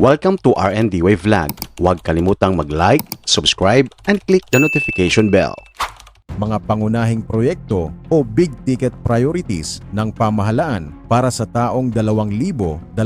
Welcome to RND Wave Vlog. Huwag kalimutang mag-like, subscribe, and click the notification bell. mga pangunahing proyekto o big ticket priorities ng pamahalaan para sa taong 2025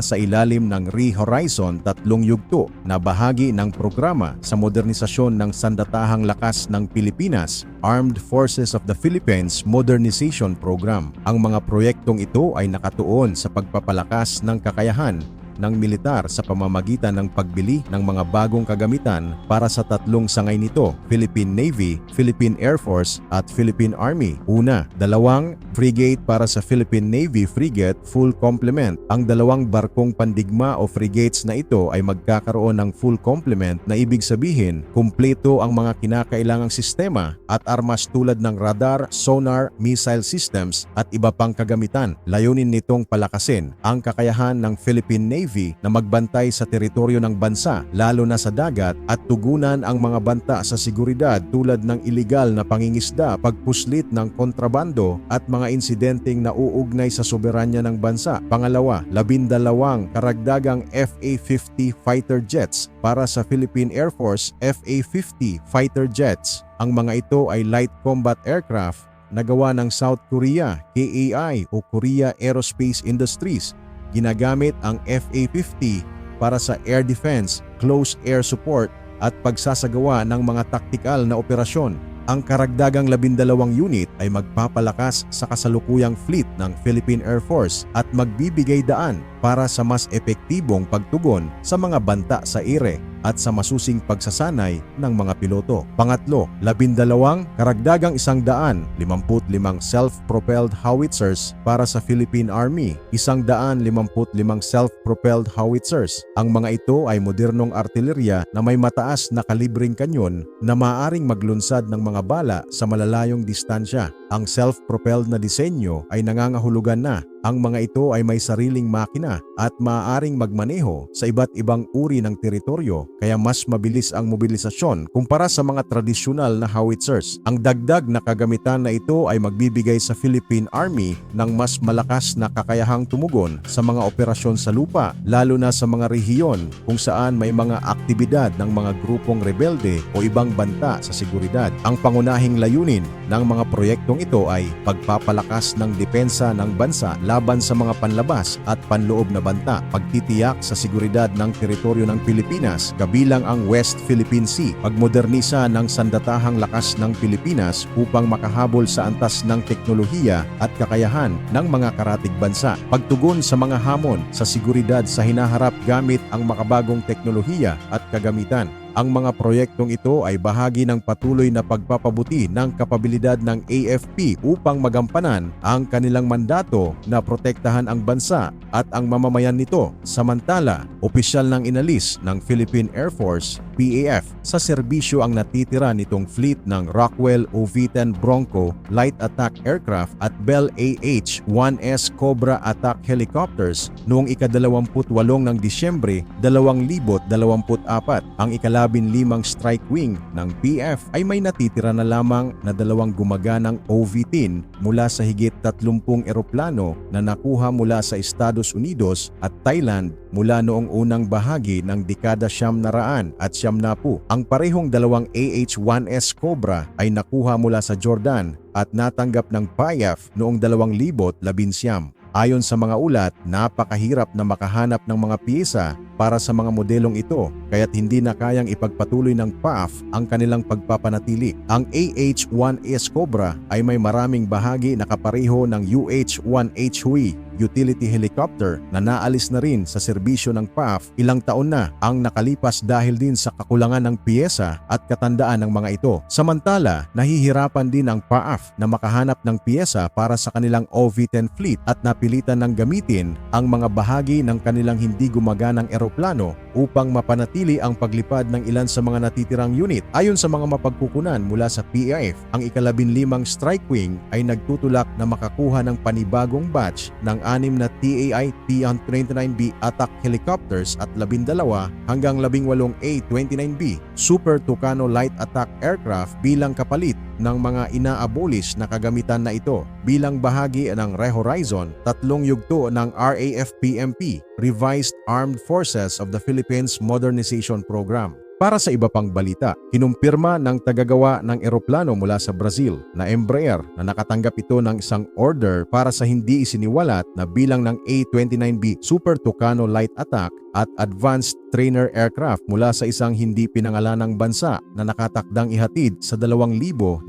sa ilalim ng Re-Horizon tatlong yugto na bahagi ng programa sa modernisasyon ng Sandatahang Lakas ng Pilipinas Armed Forces of the Philippines Modernization Program. Ang mga proyektong ito ay nakatuon sa pagpapalakas ng kakayahan ng militar sa pamamagitan ng pagbili ng mga bagong kagamitan para sa tatlong sangay nito, Philippine Navy, Philippine Air Force at Philippine Army. Una, dalawang frigate para sa Philippine Navy frigate full complement. Ang dalawang barkong pandigma o frigates na ito ay magkakaroon ng full complement na ibig sabihin, kumpleto ang mga kinakailangang sistema at armas tulad ng radar, sonar, missile systems at iba pang kagamitan. Layunin nitong palakasin ang kakayahan ng Philippine Navy na magbantay sa teritoryo ng bansa lalo na sa dagat at tugunan ang mga banta sa seguridad tulad ng iligal na pangingisda, pagpuslit ng kontrabando at mga insidenteng nauugnay sa soberanya ng bansa. Pangalawa, labindalawang karagdagang FA-50 fighter jets para sa Philippine Air Force FA-50 fighter jets. Ang mga ito ay light combat aircraft na gawa ng South Korea, KAI o Korea Aerospace Industries ginagamit ang FA-50 para sa air defense, close air support at pagsasagawa ng mga taktikal na operasyon. Ang karagdagang labindalawang unit ay magpapalakas sa kasalukuyang fleet ng Philippine Air Force at magbibigay daan para sa mas epektibong pagtugon sa mga banta sa ire at sa masusing pagsasanay ng mga piloto. Pangatlo, labindalawang karagdagang isang daan, limamput-limang self-propelled howitzers para sa Philippine Army, isang daan limamput-limang self-propelled howitzers. Ang mga ito ay modernong artilerya na may mataas na kalibring kanyon na maaring maglunsad ng mga bala sa malalayong distansya. Ang self-propelled na disenyo ay nangangahulugan na ang mga ito ay may sariling makina at maaaring magmaneho sa iba't ibang uri ng teritoryo kaya mas mabilis ang mobilisasyon kumpara sa mga tradisyonal na howitzers. Ang dagdag na kagamitan na ito ay magbibigay sa Philippine Army ng mas malakas na kakayahang tumugon sa mga operasyon sa lupa lalo na sa mga rehiyon kung saan may mga aktibidad ng mga grupong rebelde o ibang banta sa seguridad. Ang pangunahing layunin ng mga proyektong ito ay pagpapalakas ng depensa ng bansa laban sa mga panlabas at panloob na banta, pagtitiyak sa seguridad ng teritoryo ng Pilipinas kabilang ang West Philippine Sea, pagmodernisa ng sandatahang lakas ng Pilipinas upang makahabol sa antas ng teknolohiya at kakayahan ng mga karatig bansa, pagtugon sa mga hamon sa seguridad sa hinaharap gamit ang makabagong teknolohiya at kagamitan, ang mga proyektong ito ay bahagi ng patuloy na pagpapabuti ng kapabilidad ng AFP upang magampanan ang kanilang mandato na protektahan ang bansa at ang mamamayan nito. Samantala, opisyal ng inalis ng Philippine Air Force PAF sa serbisyo ang natitira nitong fleet ng Rockwell OV-10 Bronco light attack aircraft at Bell AH-1S Cobra attack helicopters noong ika-28 ng Disyembre 2024. Ang ikalabin limang strike wing ng PF ay may natitira na lamang na dalawang gumaganang OV-10 mula sa higit 30 eroplano na nakuha mula sa Estados Unidos at Thailand mula noong unang bahagi ng dekada siyam na raan at siyam na po. Ang parehong dalawang AH-1S Cobra ay nakuha mula sa Jordan at natanggap ng PAYAF noong 2011. Ayon sa mga ulat, napakahirap na makahanap ng mga piyesa para sa mga modelong ito kaya't hindi na kayang ipagpatuloy ng PAF ang kanilang pagpapanatili. Ang AH-1S Cobra ay may maraming bahagi na kapareho ng UH-1HW utility helicopter na naalis na rin sa serbisyo ng PAF ilang taon na ang nakalipas dahil din sa kakulangan ng piyesa at katandaan ng mga ito. Samantala, nahihirapan din ang PAF na makahanap ng piyesa para sa kanilang OV-10 fleet at napilitan ng gamitin ang mga bahagi ng kanilang hindi gumaganang eroplano upang mapanatili ang paglipad ng ilan sa mga natitirang unit. Ayon sa mga mapagkukunan mula sa PAF, ang ikalabinlimang strike wing ay nagtutulak na makakuha ng panibagong batch ng anim na TAI T-129B attack helicopters at labindalawa hanggang labingwalong A-29B Super Tucano Light Attack Aircraft bilang kapalit ng mga inaabolish na kagamitan na ito. Bilang bahagi ng Rehorizon, tatlong yugto ng RAF-PMP, Revised Armed Forces of the Philippines Modernization Program. Para sa iba pang balita, kinumpirma ng tagagawa ng eroplano mula sa Brazil na Embraer na nakatanggap ito ng isang order para sa hindi isiniwalat na bilang ng A-29B Super Tucano Light Attack at Advanced Trainer Aircraft mula sa isang hindi pinangalanang bansa na nakatakdang ihatid sa 2026.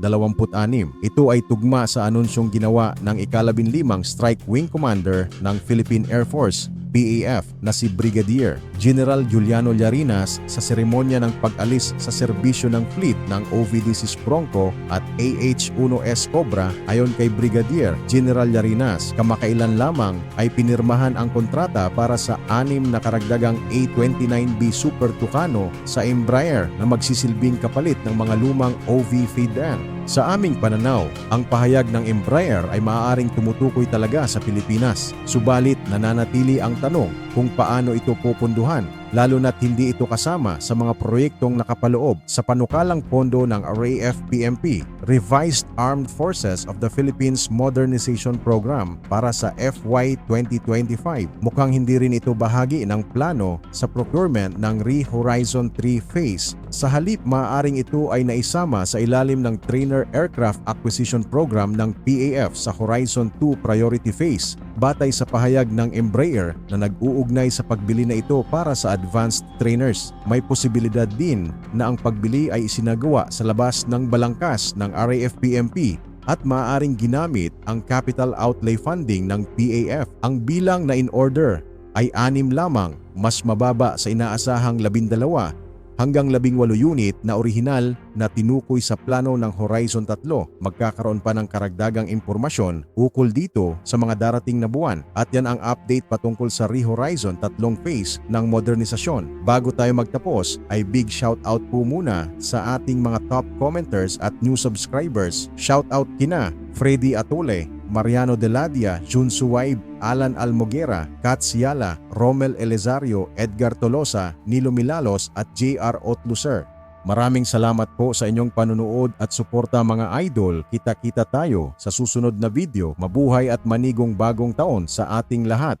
Ito ay tugma sa anunsyong ginawa ng ikalabinlimang Strike Wing Commander ng Philippine Air Force PAF na si Brigadier General Juliano Llarinas sa seremonya ng pag-alis sa serbisyo ng fleet ng OVDC Bronco at AH-1S Cobra ayon kay Brigadier General Llarinas. Kamakailan lamang ay pinirmahan ang kontrata para sa anim na karagdagang A-29B Super Tucano sa Embraer na magsisilbing kapalit ng mga lumang OV feed-end. Sa aming pananaw, ang pahayag ng Embraer ay maaaring tumutukoy talaga sa Pilipinas. Subalit nananatili ang tanong kung paano ito pupunduhan lalo na't hindi ito kasama sa mga proyektong nakapaloob sa panukalang pondo ng RAF-PMP, Revised Armed Forces of the Philippines Modernization Program para sa FY 2025. Mukhang hindi rin ito bahagi ng plano sa procurement ng Re-Horizon 3 phase. Sa halip, maaaring ito ay naisama sa ilalim ng Trainer Aircraft Acquisition Program ng PAF sa Horizon 2 Priority Phase batay sa pahayag ng Embraer na nag-uugnay sa pagbili na ito para sa advanced trainers. May posibilidad din na ang pagbili ay isinagawa sa labas ng balangkas ng RAF-PMP at maaaring ginamit ang capital outlay funding ng PAF. Ang bilang na in order ay anim lamang, mas mababa sa inaasahang labindalawa hanggang labing walo unit na orihinal na tinukoy sa plano ng Horizon 3. Magkakaroon pa ng karagdagang impormasyon ukol dito sa mga darating na buwan at yan ang update patungkol sa Re-Horizon tatlong phase ng modernisasyon. Bago tayo magtapos ay big shout out po muna sa ating mga top commenters at new subscribers. Shout out kina Freddy Atole, Mariano Deladia, Jun Suwaib, Alan Almoguera, Kat Siala, Romel Elizario, Edgar Tolosa, Nilo Milalos at JR Otluser. Maraming salamat po sa inyong panunood at suporta mga idol. Kita-kita tayo sa susunod na video. Mabuhay at manigong bagong taon sa ating lahat.